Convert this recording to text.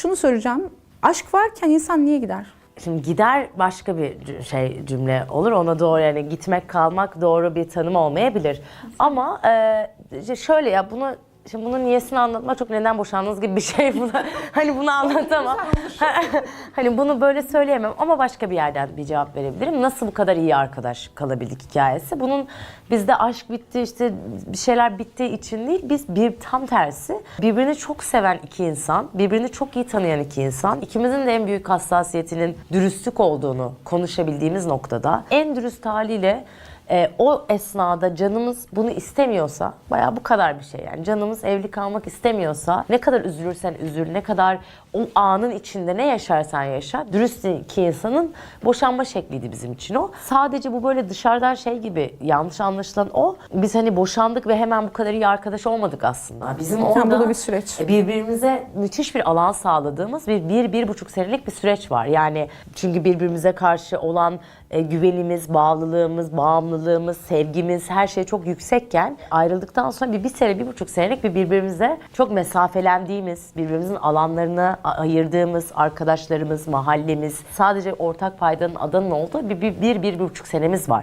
Şunu soracağım. Aşk varken insan niye gider? Şimdi gider başka bir şey cümle olur. Ona doğru yani gitmek kalmak doğru bir tanım olmayabilir. Ama e, şöyle ya bunu Şimdi bunun niyesini anlatmak çok neden boşandığınız gibi bir şey. Bunu, hani bunu anlatamam. hani bunu böyle söyleyemem ama başka bir yerden bir cevap verebilirim. Nasıl bu kadar iyi arkadaş kalabildik hikayesi. Bunun bizde aşk bitti işte bir şeyler bittiği için değil. Biz bir tam tersi birbirini çok seven iki insan, birbirini çok iyi tanıyan iki insan. ikimizin de en büyük hassasiyetinin dürüstlük olduğunu konuşabildiğimiz noktada en dürüst haliyle e, o esnada canımız bunu istemiyorsa bayağı bu kadar bir şey yani canımız evli kalmak istemiyorsa ne kadar üzülürsen üzül ne kadar o anın içinde ne yaşarsan yaşa dürüst iki insanın boşanma şekliydi bizim için o. Sadece bu böyle dışarıdan şey gibi yanlış anlaşılan o. Biz hani boşandık ve hemen bu kadar iyi arkadaş olmadık aslında. Bizim orada bu da bir süreç. birbirimize müthiş bir alan sağladığımız bir, bir, bir buçuk senelik bir süreç var. Yani çünkü birbirimize karşı olan e, güvenimiz, bağlılığımız, bağımlılığımız, sevgimiz her şey çok yüksekken ayrıldıktan sonra bir, bir sene, bir buçuk senelik bir birbirimize çok mesafelendiğimiz, birbirimizin alanlarını ayırdığımız arkadaşlarımız, mahallemiz, sadece ortak paydanın adanın olduğu bir, bir, bir, bir buçuk senemiz var.